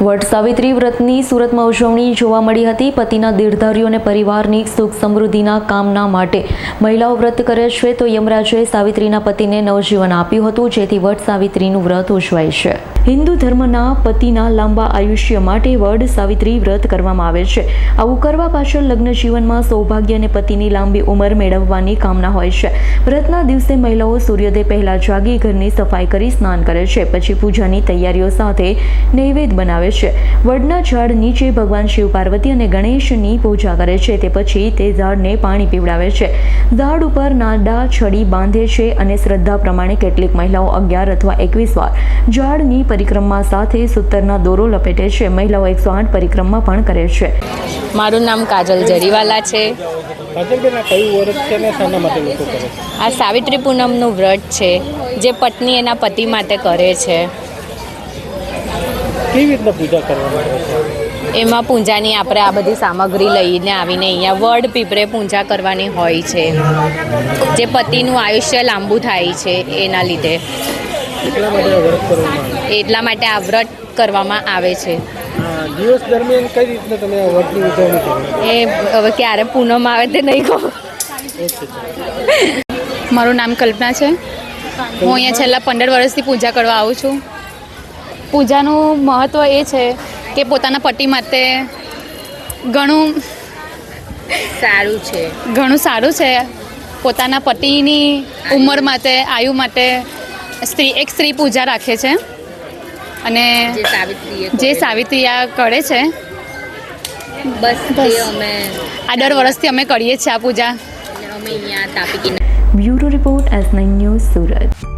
વટ સાવિત્રી વ્રતની સુરતમાં ઉજવણી જોવા મળી હતી. પતિના દીર્ઘાર્યો અને પરિવારની સુખ સમૃદ્ધિના કામના માટે મહિલાઓ વ્રત કરે છે તો યમરાજે સાવિત્રીના પતિને નવજીવન આપ્યું હતું, જેથી વટ સાવિત્રીનું વ્રત ઉજવાય છે. હિન્દુ ધર્મના પતિના લાંબા આયુષ્ય માટે વડ સાવિત્રી વ્રત કરવામાં આવે છે. આવું કરવા પાછળ લગ્ન જીવનમાં સૌભાગ્ય અને પતિની લાંબી ઉંમર મેળવવાની કામના હોય છે. વ્રતના દિવસે મહિલાઓ સૂર્યોદય પહેલા જાગી ઘરની સફાઈ કરી સ્નાન કરે છે. પછી પૂજાની તૈયારીઓ સાથે નૈવેદ્ય બનાવે છે. વડના ઝાડ નીચે ભગવાન શિવ પાર્વતી અને ગણેશની પૂજા કરે છે. તે પછી તે ઝાડને પાણી પીવડાવે છે. ઝાડ ઉપર નાડા છડી બાંધે છે અને શ્રદ્ધા પ્રમાણે કેટલીક મહિલાઓ અગિયાર અથવા એકવીસ વાર ઝાડની પરિક્રમા સાથે સૂતરના દોરો લપેટે છે. મહિલાઓ એકસો આઠ પરિક્રમા પણ કરે છે. મારું નામ કાજલ જરીવાલા છે? આ સાવિત્રી પૂનમનું વ્રત છે. જે પત્ની એના પતિ માટે કરે છે. કેવી રીતના પૂજા છે? એમાં પૂજાની આપણે આ બધી સામગ્રી લઈને આવીને અહીંયા વડ પીપરે પૂજા કરવાની હોય છે. જે પતિનું આયુષ્ય લાંબુ થાય છે એના લીધે. એટલા માટે આ વ્રત કરવામાં આવે છે? છે. દિવસ દરમિયાન કઈ રીતના તમે આ વ્રતની ઉજવણી કરો? એ હવે ક્યારે પૂનમ આવે તે નહીં કહો. મારું નામ કલ્પના છે. હું અહીંયા છેલ્લા પંદર વર્ષથી પૂજા કરવા આવું છું. પૂજાનું મહત્ત્વ એ છે કે પોતાના પતિ માટે ઘણું સારું છે. ઘણું સારું છે. પોતાના પતિની ઉંમર માટે આયુ માટે સ્ત્રી એક સ્ત્રી પૂજા રાખે છે. અને જે સાવિત્રી આ કરે છે. બસ અમે આ દર વર્ષથી અમે કરીએ છીએ આ પૂજા. અમે અહીંયા Tapi bureau report S nine news Surat.